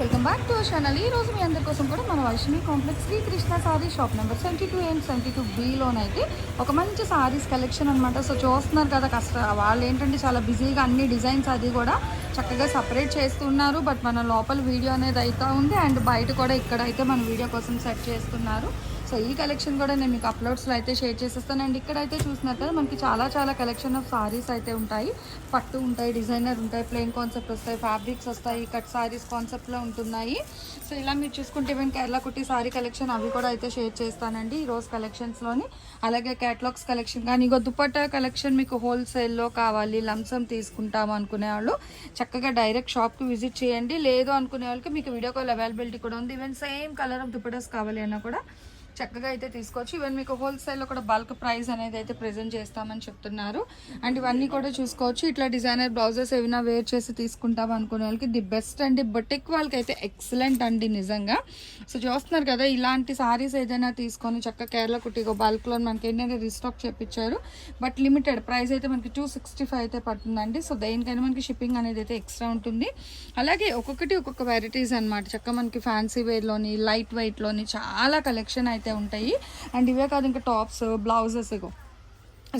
Welcome back to channel. ఈ రోజు మీ అందరి కోసం కూడా మన Vaishnavi complex Shri Krishna sari shop number seventy two and seventy two బీలోనైతే ఒక మంచి సారీస్ కలెక్షన్ అనమాట సో చూస్తున్నారు కదా కష్ట వాళ్ళు ఏంటంటే చాలా బిజీగా అన్ని డిజైన్స్ అది కూడా చక్కగా సపరేట్ చేస్తున్నారు. బట్ మన లోపల వీడియో అనేది అయితే ఉంది. అండ్ బయట కూడా ఇక్కడైతే మన వీడియో కోసం సెట్ చేస్తున్నారు. సో ఈ కలెక్షన్ కూడా నేను మీకు అప్లోడ్స్లో అయితే షేర్ చేసేస్తాను. అండ్ ఇక్కడైతే చూసినారు కదా మనకి చాలా చాలా కలెక్షన్ ఆఫ్ సారీస్ అయితే ఉంటాయి. పట్టు ఉంటాయి డిజైనర్ ఉంటాయి ప్లెయిన్ కాన్సెప్ట్ వస్తాయి ఫ్యాబ్రిక్స్ వస్తాయి కట్ సారీస్ కాన్సెప్ట్లో ఉంటున్నాయి. సో ఇలా మీరు చూసుకుంటే ఈవెన్ కేరళ కుట్టి సారీ కలెక్షన్ అవి కూడా అయితే షేర్ చేస్తానండి ఈ రోజు కలెక్షన్స్లోని. అలాగే క్యాటలాగ్స్ కలెక్షన్ కానీ ఇగో దుపట్టా కలెక్షన్ మీకు హోల్సేల్లో కావాలి లంసం తీసుకుంటాము అనుకునే వాళ్ళు చక్కగా డైరెక్ట్ షాప్కి విజిట్ చేయండి. లేదు అనుకునే వాళ్ళకి మీకు వీడియో కాల్ అవైలబిలిటీ కూడా ఉంది. Even same colour of dupattas కావాలి అన్నా కూడా చక్కగా అయితే తీసుకోవచ్చు. ఈవెన్ మీకు హోల్సేల్లో కూడా బల్క్ ప్రైస్ అనేది అయితే ప్రెజెంట్ చేస్తామని చెప్తున్నారు. అండ్ ఇవన్నీ కూడా చూసుకోవచ్చు. ఇట్లా డిజైనర్ బ్లౌజెస్ ఏమైనా వేర్ చేసి తీసుకుంటాం అనుకునే వాళ్ళకి ది బెస్ట్ అండి. బొటిక్ వాళ్ళకి అయితే ఎక్సలెంట్ అండి నిజంగా. సో చూస్తున్నారు కదా ఇలాంటి సారీస్ ఏదైనా తీసుకొని చక్కగా కేరళ కుట్టిగో బల్క్లో మనకి ఏంటంటే రీస్టాక్ చేపించారు బట్ లిమిటెడ్ ప్రైస్ అయితే మనకి టూ సిక్స్టీ ఫైవ్ అయితే పడుతుందండి. సో దేనికైనా మనకి షిప్పింగ్ అనేది అయితే ఎక్స్ట్రా ఉంటుంది. అలాగే ఒక్కొక్కటి ఒక్కొక్క వెరైటీస్ అనమాట చక్క మనకి ఫ్యాన్సీ వేర్లోని లైట్ వెయిట్లోని చాలా కలెక్షన్ అయితే ఉంటాయి. అండ్ ఇవే కాదు ఇంకా టాప్స్ బ్లౌజెస్ ఇగో.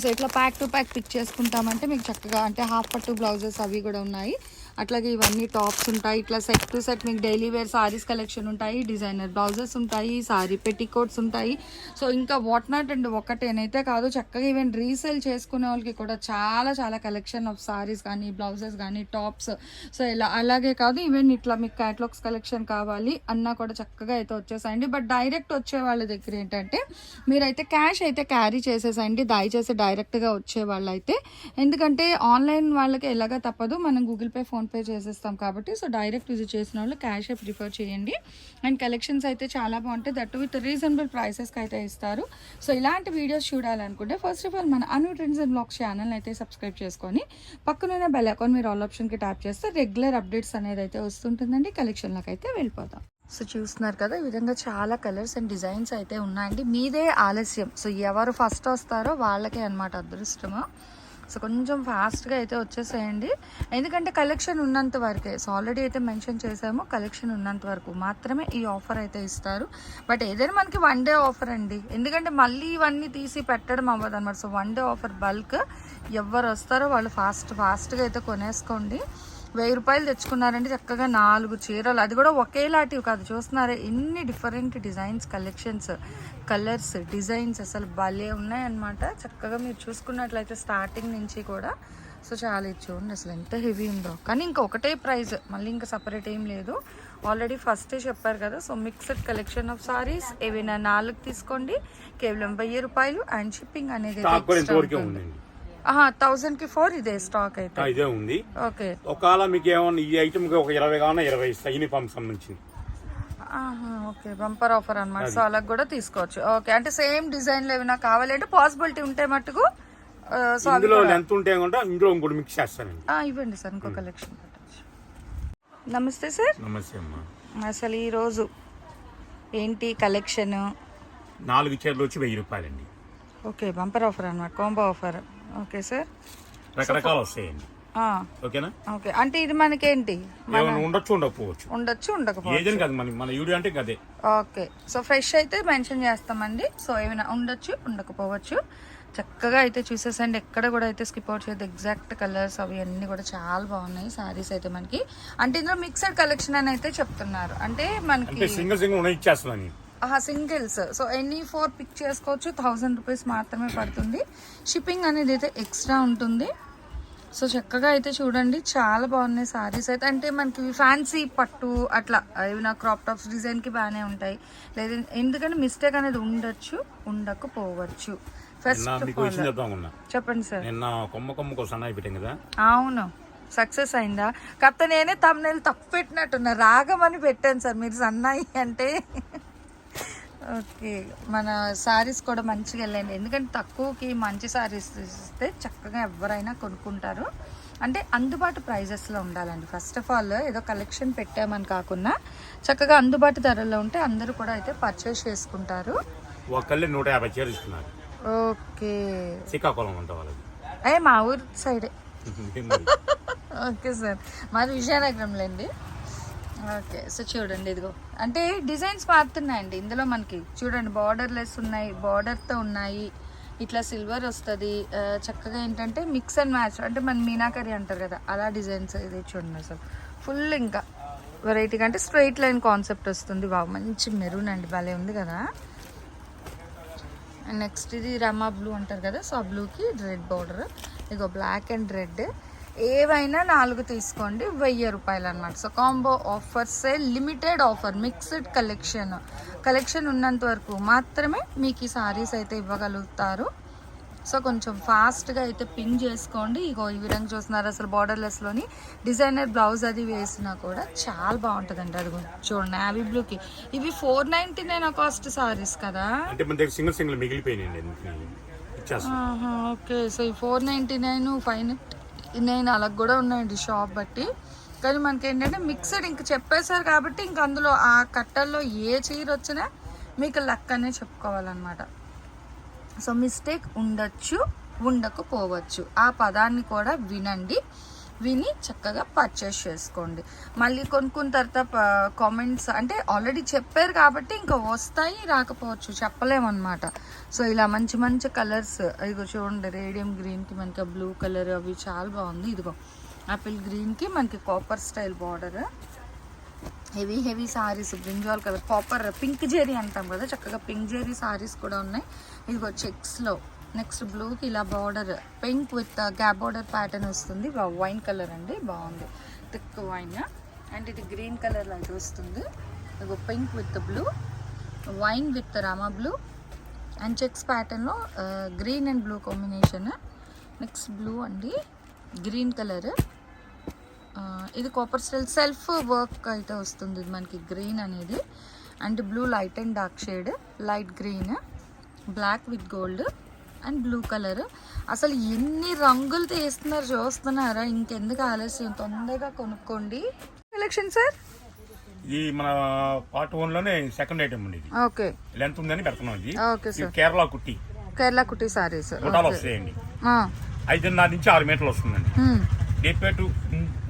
సో ఇట్లా ప్యాక్ టు ప్యాక్ పిక్ చేసుకుంటామంటే మీకు చక్కగా అంటే హాఫ్ పట్టు బ్లౌజెస్ అవి కూడా ఉన్నాయి. అట్లాగే ఇవన్నీ టాప్స్ ఉంటాయి. ఇట్లా సెట్ టు సెట్ మీకు డైలీ వేర్ సారీస్ కలెక్షన్ ఉంటాయి. డిజైనర్ బ్లౌజెస్ ఉంటాయి సారీ పెట్టికోట్స్ ఉంటాయి. సో ఇంకా వాట్ నాట్ అండ్? ఒకటేనైతే కాదు చక్కగా ఈవెన్ రీసేల్ చేసుకునే వాళ్ళకి కూడా చాలా చాలా కలెక్షన్ ఆఫ్ సారీస్ కానీ బ్లౌజెస్ కానీ టాప్స్ సో ఇలా అలాగే కాదు ఈవెన్ ఇట్లా మీకు క్యాటలాగ్స్ కలెక్షన్ కావాలి అన్నా కూడా చక్కగా అయితే వచ్చేసాయండి. బట్ డైరెక్ట్ వచ్చే వాళ్ళ దగ్గర ఏంటంటే మీరైతే క్యాష్ అయితే క్యారీ చేసేసండి. దయచేసి డైరెక్ట్గా వచ్చే వాళ్ళు అయితే ఎందుకంటే ఆన్లైన్ వాళ్ళకి ఎలాగ తప్పదు. మనం గూగుల్ పే ఫోన్ ఫోన్పే చేసేస్తాం కాబట్టి సో డైరెక్ట్ విజిట్ చేసిన వాళ్ళు క్యాషే ప్రిఫర్ చేయండి. అండ్ కలెక్షన్స్ అయితే చాలా బాగుంటాయి. దట్ విత్ రీజనబుల్ ప్రైసెస్కి అయితే ఇస్తారు. సో ఇలాంటి వీడియోస్ చూడాలనుకుంటే ఫస్ట్ ఆఫ్ ఆల్ మన Anu trends and blogs channel అయితే సబ్స్క్రైబ్ చేసుకొని పక్కనున్న బెల్ అకౌంట్ మీరు ఆల్ ఆప్షన్కి ట్యాప్ చేస్తే రెగ్యులర్ అప్డేట్స్ అనేది అయితే వస్తుంటుందండి. కలెక్షన్లకు అయితే వెళ్ళిపోతాం. సో చూస్తున్నారు కదా ఈ విధంగా చాలా కలర్స్ అండ్ డిజైన్స్ అయితే ఉన్నాయండి. మీదే ఆలస్యం. సో ఎవరు ఫస్ట్ వస్తారో వాళ్ళకే అనమాట అదృష్టము. సో కొంచెం ఫాస్ట్గా అయితే వచ్చేసేయండి. ఎందుకంటే కలెక్షన్ ఉన్నంత వరకే సో ఆల్రెడీ అయితే మెన్షన్ చేసాము కలెక్షన్ ఉన్నంత వరకు మాత్రమే ఈ ఆఫర్ అయితే ఇస్తారు. బట్ ఏదైనా మనకి వన్ డే ఆఫర్ అండి. ఎందుకంటే మళ్ళీ ఇవన్నీ తీసి పెట్టడం అవ్వదు అనమాట so one day offer bulk ఎవరు వస్తారో వాళ్ళు ఫాస్ట్ ఫాస్ట్గా అయితే కొనేసుకోండి. వెయ్యి రూపాయలు తెచ్చుకున్నారంటే చక్కగా నాలుగు చీరలు. అది కూడా ఒకేలాంటివి కాదు. చూస్తున్నారా ఎన్ని different designs collections colours designs అసలు భలే ఉన్నాయన్నమాట. చక్కగా మీరు చూసుకున్నట్లయితే స్టార్టింగ్ నుంచి కూడా. సో చాలా ఇది చూడండి అసలు ఎంత హెవీ ఉందో. కానీ ఇంకా ఒకటే ప్రైస్ మళ్ళీ ఇంకా సపరేట్ ఏం లేదు. ఆల్రెడీ ఫస్టే చెప్పారు కదా so mixed collection of saris ఏవైనా నాలుగు తీసుకోండి. కేవలం వెయ్యి రూపాయలు అండ్ షిప్పింగ్ అనేది థౌసండ్కి ఫోర్ ఇదే స్టాక్ అయితే. ఇదే ఉంది. ఓకే. ఒకవేళ మీకు ఏమన్నా ఈ ఐటమ్ ఒక ఇరవై కావాలన్నా ఇరవై యూనిఫామ్ సంబంధించింది. ఓకే. బంపర్ ఆఫర్ అన్నమాట. సో అలా కూడా తీసుకోవచ్చు. ఓకే. అంటే సేమ్ డిజైన్లు ఏమైనా కావాలంటే పాసిబిలిటీ ఉంటే మట్టుకు సో ఇందులో ఎంత ఉంటే కూడా ఇందులో ఇంకోటి మిక్స్ చేస్తానండి. ఆ, ఇవ్వండి సార్ ఇంకో కలెక్షన్ పెట్టచ్చు. నమస్తే సార్. నమస్తే అమ్మా. అసలు ఈరోజు ఏంటి కలెక్షన్ నాలుగు చీరలు వచ్చి వెయ్యి రూపాయలండి. ఓకే బంపర్ ఆఫర్ అన్నమాట కాంబో ఆఫర్. Okay sir. రకరకాలు వస్తాయండి. ఓకేనా? ఓకే. అంటే ఇది మనకేంటి? ఉండొచ్చు ఉండకపోవచ్చు. ఉండొచ్చు ఉండకపోవచ్చు. కాదు మన మన యూడియో అంటే అదే ఓకే. సో ఫ్రెష్ అయితే మెన్షన్ చేస్తామండి. సో ఏమైనా ఉండొచ్చు ఉండకపోవచ్చు. చక్కగా అయితే చూసేసండి. ఎక్కడ కూడా అయితే స్కిప్ అవుట్ చేయదు ఎగ్జాక్ట్ కలర్స్ అవి అన్నీ కూడా చాలా బాగున్నాయి సారీస్ అయితే మనకి. అంటే ఇందులో మిక్సర్ కలెక్షన్ అని అయితే చెప్తున్నారు. అంటే మనకి సింగిల్ సింగిల్ ఇచ్చేస్తున్నాను singles. So any four pick చేసుకోవచ్చు. థౌజండ్ రూపీస్ మాత్రమే పడుతుంది. షిప్పింగ్ అనేది అయితే ఎక్స్ట్రా ఉంటుంది. సో చక్కగా అయితే చూడండి చాలా బాగున్నాయి సారీస్ అయితే. అంటే మనకి ఫ్యాన్సీ పట్టు అట్లా ఏమైనా క్రాప్ టాప్స్ డిజైన్కి బాగానే ఉంటాయి. లేదు ఎందుకంటే మిస్టేక్ అనేది ఉండొచ్చు ఉండకపోవచ్చు. ఫస్ట్ చెప్పండి సార్ నిన్న కొమ్మ కొమ్మకు సన్నాయి పెట్టాం కదా? అవును సక్సెస్ అయిందా? కాకపోతే నేనే తమ్నేలు తప్పు పెట్టినట్టున్నా రాగం అని పెట్టాను సార్ మీరు సన్నాయి అంటే ఓకే. మన సారీస్ కూడా మంచిగా వెళ్ళండి. ఎందుకంటే తక్కువకి మంచి సారీస్ ఇస్తే చక్కగా ఎవరైనా కొనుక్కుంటారు. అంటే అందుబాటు ప్రైజెస్లో ఉండాలండి. ఫస్ట్ ఆఫ్ ఆల్ ఏదో కలెక్షన్ పెట్టామని కాకుండా చక్కగా అందుబాటు ధరల్లో ఉంటే అందరూ కూడా అయితే పర్చేస్ చేసుకుంటారు. ఒకళ్ళే నూట యాభై చీరలు ఇస్తున్నారు. ఓకే. శ్రీకాకుళం ఉంటా వాళ్ళది. ఏ మా ఊరు సైడే. Okay sir. మాది విజయనగరంలో అండి ఓకే సో చూడండి ఇదిగో. అంటే డిజైన్స్ మారుతున్నాయండి. ఇందులో మనకి చూడండి బార్డర్లెస్ ఉన్నాయి బార్డర్తో ఉన్నాయి. ఇట్లా సిల్వర్ వస్తుంది. చక్కగా ఏంటంటే మిక్స్ అండ్ మ్యాచ్ అంటే మన మీనాకరి అంటారు కదా అలా డిజైన్స్ ఇది చూడండి అసలు. ఫుల్ ఇంకా వెరైటీగా అంటే స్ట్రైట్ లైన్ కాన్సెప్ట్ వస్తుంది. బాగా మంచి మెరూన్ అండి భలే ఉంది కదా. నెక్స్ట్ ఇది రమా బ్లూ అంటారు కదా సో ఆ బ్లూకి రెడ్ బార్డర్ ఇగో బ్లాక్ అండ్ రెడ్ ఏవైనా నాలుగు తీసుకోండి వెయ్యి రూపాయలు అనమాట so combo offers limited offer mixed collection collection ఉన్నంత వరకు మాత్రమే మీకు ఈ సారీస్ అయితే ఇవ్వగలుగుతారు. సో కొంచెం ఫాస్ట్గా అయితే పిన్ చేసుకోండి. ఇగో ఈ విధంగా చూస్తున్నారు అసలు బార్డర్లెస్లోని డిజైనర్ బ్లౌజ్ అది వేసినా కూడా చాలా బాగుంటుందండి అది. చూడండి నావీ బ్లూకి ఇవి four ninety nine cost saris కదా? అంటే మన దగ్గర సింగిల్ సింగిల్ మిగిలిపోయినాయండి ఆహా, ఓకే సో ఈ ఫోర్ నైంటీ నైన్ ఫైవ్ నేను అలా కూడా ఉన్నాయండి షాప్ బట్టి. కానీ మనకి ఏంటంటే మిక్సడ్ ఇంక చెప్పేశారు కాబట్టి ఇంక అందులో ఆ కట్టల్లో ఏ చీర వచ్చినా మీకు లక్ అనే చెప్పుకోవాలన్నమాట. సో మిస్టేక్ ఉండొచ్చు ఉండకపోవచ్చు. ఆ పదాన్ని కూడా వినండి. విని చక్కగా పర్చేస్ చేసుకోండి. మళ్ళీ కొనుక్కున్న తర్వాత కామెంట్స్ అంటే ఆల్రెడీ చెప్పారు కాబట్టి ఇంకా వస్తాయి రాకపోవచ్చు చెప్పలేమన్నమాట. సో ఇలా మంచి మంచి కలర్స్ ఇదిగో చూడండి రేడియం గ్రీన్కి మనకి బ్లూ కలర్ అవి చాలా బాగుంది. ఇదిగో ఆపిల్ గ్రీన్కి మనకి copper style border heavy heavy saris brinjal colour copper pink zari అంటాం కదా చక్కగా పింక్ జెరీ సారీస్ కూడా ఉన్నాయి. ఇదిగో చెక్స్లో నెక్స్ట్ బ్లూకి ఇలా border pink with gap border pattern వస్తుంది. వైన్ కలర్ అండి బాగుంది. Thick wine. అండ్ ఇది గ్రీన్ కలర్లో అయితే వస్తుంది ఇదిగో pink with blue wine with Rama blue. And checks ప్యాటర్న్లో green and blue combination. Next blue అండి గ్రీన్ కలర్. ఇది కాపర్ స్టైల్ సెల్ఫ్ వర్క్ అయితే వస్తుంది. మనకి గ్రీన్ అనేది. And blue light and dark shade light green black with gold. And blue colour. అసలు ఎన్ని రంగులు తీస్తున్నారు చూస్తున్నారా? ఇంకెందుకు ఆలస్యం? తొందరగా కొనుక్కోండి. కలెక్షన్ సార్ ఇది మన పార్ట్ వన్లోనే సెకండ్ ఐటమ్ ఇది ఓకే. లెంత్ ఉందని పెడుతున్నాం ఇది. ఓకే సార్ కేరళ కుట్టి. కేరళ కుటీ సారీస్ గుటాలు వస్తాయండి. ఐదున్నర నుంచి ఆరు మీటర్లు వస్తుందండి. డేపేటు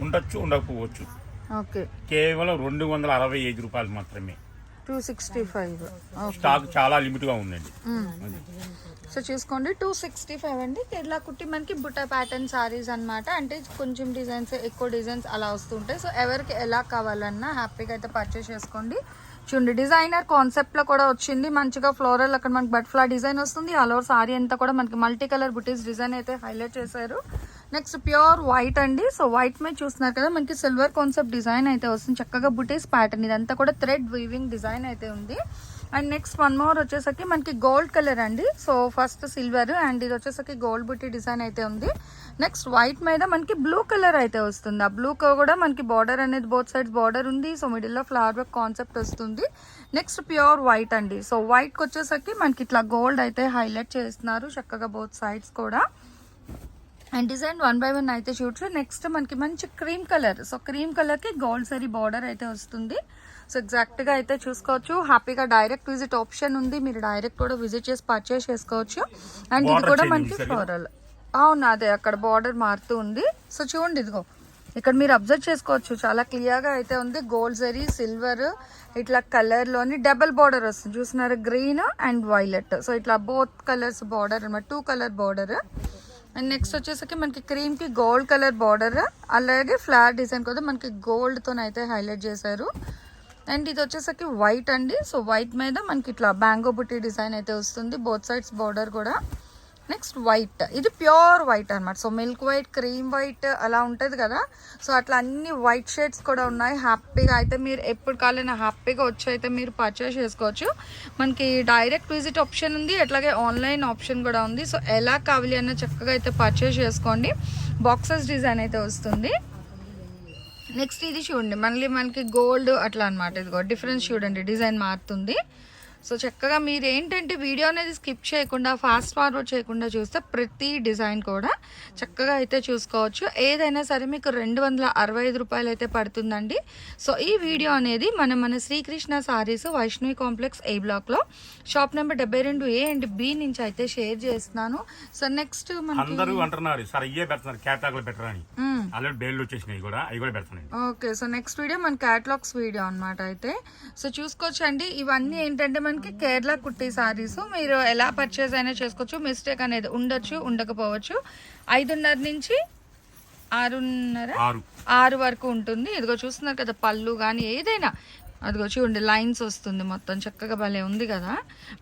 ఉండొచ్చు ఉండకపోవచ్చు. ఓకే. కేవలం రెండు వందల అరవై ఐదు రూపాయలు మాత్రమే. Two sixty five. Okay stock చాలా లిమిట్గా ఉందండి సో చూసుకోండి టూ సిక్స్టీ ఫైవ్ అండి. కేరళ కుట్టి మనకి బుట్ట ప్యాటర్న్ సారీస్ అన్నమాట. అంటే కొంచెం డిజైన్స్ ఎక్కువ డిజైన్స్ అలా వస్తుంటాయి. సో ఎవరికి ఎలా కావాలన్నా హ్యాపీగా అయితే పర్చేస్ చేసుకోండి. చూడండి డిజైనర్ కాన్సెప్ట్లో కూడా వచ్చింది. మంచిగా ఫ్లోరల్ అక్కడ మనకి బటర్ఫ్లై డిజైన్ వస్తుంది. ఆల్ ఓవర్ సారీ అంతా కూడా మనకి మల్టీ కలర్ బుటీస్ డిజైన్ అయితే హైలైట్ చేశారు. నెక్స్ట్ ప్యూర్ వైట్ అండి. సో వైట్ మీద చూస్తున్నారు కదా మనకి సిల్వర్ కాన్సెప్ట్ డిజైన్ అయితే వస్తుంది. చక్కగా బుటీస్ ప్యాటర్న్ ఇదంతా కూడా థ్రెడ్ వీవింగ్ డిజైన్ అయితే ఉంది. అండ్ నెక్స్ట్ వన్ మోర్ వచ్చేసరికి మనకి గోల్డ్ కలర్ అండి. సో ఫస్ట్ సిల్వర్ అండ్ ఇది వచ్చేసరికి గోల్డ్ బుట్టి డిజైన్ అయితే ఉంది. నెక్స్ట్ వైట్ మీద మనకి బ్లూ కలర్ అయితే వస్తుంది. ఆ బ్లూ కూడా మనకి బార్డర్ అనేది బోత్ సైడ్స్ బార్డర్ ఉంది. సో మిడిల్లో ఫ్లవర్ వర్క్ కాన్సెప్ట్ వస్తుంది. నెక్స్ట్ ప్యూర్ వైట్ అండి. సో వైట్కి వచ్చేసరికి మనకి ఇట్లా గోల్డ్ అయితే హైలైట్ చేస్తున్నారు చక్కగా బోత్ సైడ్స్ కూడా. And design one by one అయితే చూడచ్చు. నెక్స్ట్ మనకి మంచి క్రీమ్ కలర్ సో క్రీమ్ కలర్కి గోల్డ్ సరీ బార్డర్ అయితే వస్తుంది. సో ఎగ్జాక్ట్గా అయితే చూసుకోవచ్చు. హ్యాపీగా డైరెక్ట్ విజిట్ ఆప్షన్ ఉంది. మీరు డైరెక్ట్ కూడా విజిట్ చేసి పర్చేస్ చేసుకోవచ్చు. అండ్ ఇది కూడా మనకి? ఫ్లోరల్ అవును అదే అక్కడ బార్డర్ మారుతూ ఉంది. సో చూడండి ఇదిగో. ఇక్కడ మీరు అబ్జర్వ్ చేసుకోవచ్చు. చాలా క్లియర్గా అయితే ఉంది. గోల్డ్ జరీ సిల్వర్ ఇట్లా కలర్లోని డబల్ బార్డర్ వస్తుంది. చూస్తున్నారు గ్రీన్ అండ్ వైలెట్ సో ఇట్లా బోత్ కలర్స్ బార్డర్ అనమాట. Two colour border and next వచ్చేసరికి మనకి క్రీమ్కి గోల్డ్ కలర్ బార్డర్ అలాగే ఫ్లాట్ డిజైన్ కూడా మనకి గోల్డ్తో అయితే హైలైట్ చేశారు. అండ్ ఇది వచ్చేసరికి వైట్ అండి. సో వైట్ మీద మనకి ఇట్లా బ్యాంగో బుట్టి డిజైన్ అయితే వస్తుంది. బోత్ సైడ్స్ బార్డర్ కూడా. Next white. ఇది ప్యూర్ వైట్ అన్నమాట. So milk white cream white అలా ఉంటుంది కదా. సో అట్లా అన్ని వైట్ షేడ్స్ కూడా ఉన్నాయి. హ్యాపీగా అయితే మీరు ఎప్పుడు కావాలన్నా హ్యాపీగా వచ్చి అయితే మీరు పర్చేస్ చేసుకోవచ్చు. మనకి డైరెక్ట్ విజిట్ ఆప్షన్ ఉంది. అట్లాగే ఆన్లైన్ ఆప్షన్ కూడా ఉంది. సో ఎలా కావాలి అన్న చక్కగా అయితే పర్చేస్ చేసుకోండి. బాక్సెస్ డిజైన్ అయితే వస్తుంది. నెక్స్ట్ ఇది చూడండి. మళ్ళీ మనకి గోల్డ్ అట్లా అనమాట ఇదిగో డిఫరెన్స్ చూడండి. డిజైన్ మారుతుంది. సో చక్కగా మీరు ఏంటంటే వీడియో అనేది స్కిప్ చేయకుండా ఫాస్ట్ ఫార్వర్డ్ చేయకుండా చూస్తే ప్రతి డిజైన్ కూడా చక్కగా అయితే చూసుకోవచ్చు. ఏదైనా సరే మీకు రెండు వందల అరవై ఐదు రూపాయలు అయితే పడుతుందండి. సో ఈ వీడియో అనేది మనం మన Srikrishna sarees Vaishnavi complex A బ్లాక్లో షాప్ నెంబర్ డెబ్బై రెండు ఏ అండ్ బి నుంచి అయితే షేర్ చేస్తున్నాను. సో నెక్స్ట్ మనకి అందరూ అంటున్నారు సార్ ఇయ్యే పెడుతున్నారు క్యాటాగ్లో పెట్టరని. మ్మ్. ఆల్రెడీ బేళ్ళు వచ్చేసినాయి కూడా అవి కూడా పెడుతున్నాయి ఓకే సో నెక్స్ట్ వీడియో మన క్యాటలాగ్స్ వీడియో అన్నమాట అయితే. సో చూసుకోవచ్చండి ఇవన్నీ ఏంటంటే మనకి కేరళ కుట్టి సారీస్. మీరు ఎలా పర్చేస్ అయినా చేసుకోవచ్చు. మిస్టేక్ అనేది ఉండొచ్చు ఉండకపోవచ్చు. ఐదున్నర నుంచి ఆరున్నర? ఆరు. ఆరు వరకు ఉంటుంది. ఇదిగో చూస్తున్నారు కదా పళ్ళు కానీ ఏదైనా. అదిగో చూడండి లైన్స్ వస్తుంది మొత్తం. చక్కగా భలే ఉంది కదా.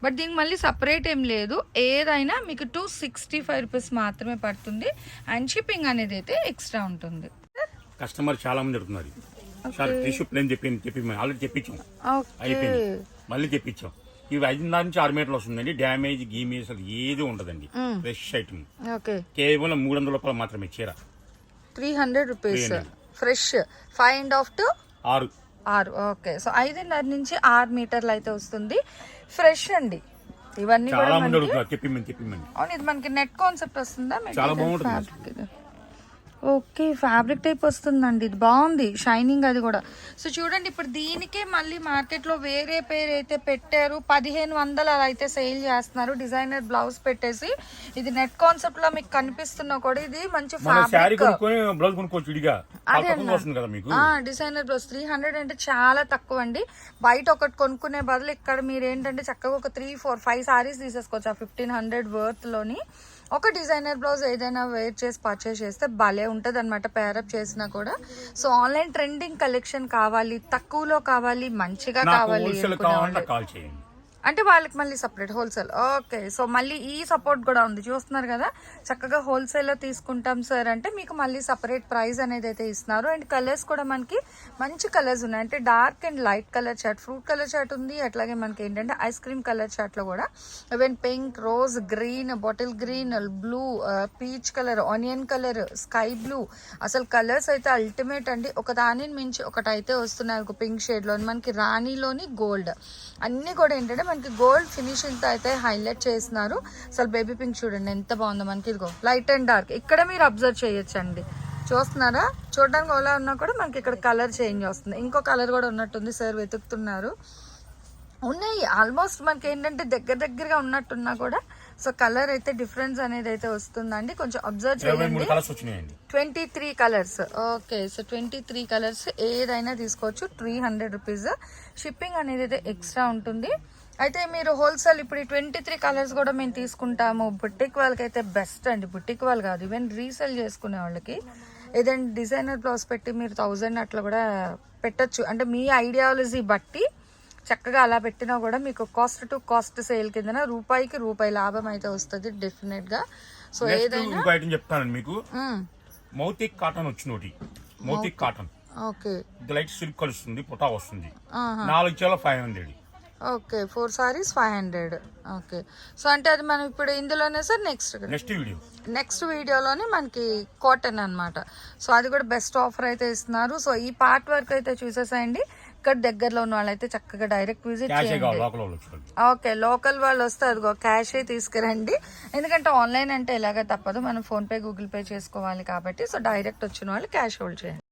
బట్ దీనికి మళ్ళీ సపరేట్ ఏం లేదు. ఏదైనా మీకు టూ సిక్స్టీ ఫైవ్ రూపీస్ మాత్రమే పడుతుంది. అండ్ షిప్పింగ్ అనేది అయితే ఎక్స్ట్రా ఉంటుంది. కస్టమర్ చాలా మంది అడుగుతున్నారు. సార్ టిష్యూ ప్లేన్ చెప్పి చెప్పి మేము ఆల్రెడీ చెప్పించాం అయిపోయింది. మళ్ళీ చెప్పించాం ఇవి ఐదున్నర నుంచి ఆరు మీటర్లు వస్తుందండి. డ్యామేజ్ గీమేజ్ అసలు ఏది ఉండదండి. Fresh item. ఓకే. కేవలం మూడు వందల రూపాయలు మాత్రమే చీర. Three hundred rupees. Fresh. Five and half to ఆరు. ఆరు. ఓకే. సో ఐదున్నర నుంచి ఆరు మీటర్లు అయితే వస్తుంది. ఫ్రెష్ అండి. ఇవన్నీ కూడా చెప్పిమ్మని అవును ఇది మనకి నెట్ కాన్సెప్ట్ వస్తుందా? చాలా బాగుంటుంది ఓకే ఫ్యాబ్రిక్ టైప్ వస్తుందండి. ఇది బాగుంది షైనింగ్ అది కూడా. సో చూడండి ఇప్పుడు దీనికే మళ్ళీ మార్కెట్లో వేరే పేరు అయితే పెట్టారు. పదిహేను వందలు అలా అయితే సేల్ చేస్తున్నారు. డిజైనర్ బ్లౌజ్ పెట్టేసి. ఇది నెట్ కాన్సెప్ట్లో మీకు కనిపిస్తున్నా కూడా ఇది మంచి డిజైనర్ బ్లౌజ్ త్రీ హండ్రెడ్ అంటే చాలా తక్కువ అండి. బయట ఒకటి కొనుక్కునే బదులు ఇక్కడ మీరు ఏంటంటే చక్కగా ఒక త్రీ ఫోర్ ఫైవ్ సారీస్ తీసేసుకోవచ్చు. ఆ ఫిఫ్టీన్ హండ్రెడ్ వర్త్లోని. ఒక డిజైనర్ బ్లౌజ్ ఏదైనా వేర్ చేసి పర్చేస్ చేస్తే భలే ఉంటుంది అనమాట పేరప్ చేసినా కూడా సో ఆన్లైన్ ట్రెండింగ్ కలెక్షన్ కావాలి తక్కువలో కావాలి మంచిగా కావాలి. కాల్ చేయండి అంటే వాళ్ళకి మళ్ళీ సపరేట్ హోల్సేల్ ఓకే సో మళ్ళీ ఈ సపోర్ట్ కూడా ఉంది. చూస్తున్నారు కదా? చక్కగా హోల్సేల్లో తీసుకుంటాం సార్ అంటే మీకు మళ్ళీ సపరేట్ ప్రైస్ అనేది అయితే ఇస్తున్నారు. అండ్ కలర్స్ కూడా మనకి మంచి కలర్స్ ఉన్నాయి. అంటే dark and light colour chart fruit colour chart ఉంది. అట్లాగే మనకి ఏంటంటే ఐస్ క్రీమ్ కలర్ చాట్లో కూడా even pink rose green bottle green blue peach colour onion colour sky blue అసలు కలర్స్ అయితే అల్టిమేట్ అండి. ఒక దానిని మించి ఒకటి అయితే వస్తున్నాయి. ఒక పింక్ షేడ్లో మనకి రాణిలోని గోల్డ్ అన్నీ కూడా ఏంటంటే మనకి గోల్డ్ ఫినిషింగ్తో అయితే హైలైట్ చేస్తున్నారు. అసలు బేబీ పింక్ చూడండి ఎంత బాగుందో మనకి ఇదిగో లైట్ అండ్ డార్క్. ఇక్కడ మీరు అబ్జర్వ్ చేయొచ్చండి. చూస్తున్నారా? చూడడానికి ఓలా ఉన్నా కూడా మనకి ఇక్కడ కలర్ చేంజ్ వస్తుంది. ఇంకో కలర్ కూడా ఉన్నట్టుంది సార్ వెతుకుతున్నారు. ఉన్నాయి ఆల్మోస్ట్ మనకి ఏంటంటే దగ్గర దగ్గరగా ఉన్నట్టున్నా కూడా. సో కలర్ అయితే డిఫరెన్స్ అనేది అయితే వస్తుందండి. కొంచెం అబ్జర్వ్ చేయండి. Twenty three colours. Okay so twenty three colours ఏదైనా తీసుకోవచ్చు త్రీ హండ్రెడ్ రూపీస్. షిప్పింగ్ అనేది అయితే ఎక్స్ట్రా ఉంటుంది. అయితే మీరు హోల్సేల్ ఇప్పుడు ట్వంటీ త్రీ కలర్స్ కూడా మేము తీసుకుంటాము. బుట్టిక్ వాళ్ళకి అయితే బెస్ట్ అండి. బుట్టిక్ వాళ్ళు కాదు. ఈవెన్ రీసేల్ చేసుకునే వాళ్ళకి ఏదైనా డిజైనర్ బ్లౌజ్ పెట్టి మీరు థౌజండ్ అట్లా కూడా పెట్టొచ్చు. అంటే మీ ఐడియాలజీ బట్టి చక్కగా అలా పెట్టినా కూడా మీకు కాస్ట్ టు కాస్ట్ సేల్ కింద రూపాయికి రూపాయి లాభం అయితే వస్తుంది డెఫినెట్గా. సో ఏదైనా ఇంకో ఐటమ్ చెప్తానండి మీకు. మ్మ్. మౌతిక్ కాటన్ వచ్చిన ఒకటి. మౌతిక్ కాటన్. ఓకే. లైట్ సిల్క్ కలుస్తుంది పుటా వస్తుంది. నాలుగు చీల five hundred okay four saris five hundred okay. So అంటే అది మనం ఇప్పుడు ఇందులోనే sir next next video next వీడియోలోనే మనకి కాటన్ అన్నమాట. సో అది కూడా బెస్ట్ ఆఫర్ అయితే ఇస్తున్నారు. సో ఈ పార్ట్ వర్క్ అయితే చూసేసాయండి. ఇక్కడ దగ్గరలో ఉన్న వాళ్ళైతే చక్కగా డైరెక్ట్ విజిట్ చేయండి. ఓకే లోకల్ వాళ్ళు వస్తే అదిగో క్యాషే తీసుకురండి. ఎందుకంటే ఆన్లైన్ అంటే ఎలాగ తప్పదు. మనం ఫోన్పే గూగుల్ పే చేసుకోవాలి కాబట్టి. సో డైరెక్ట్ వచ్చిన వాళ్ళు క్యాష్ హోల్డ్ చేయండి.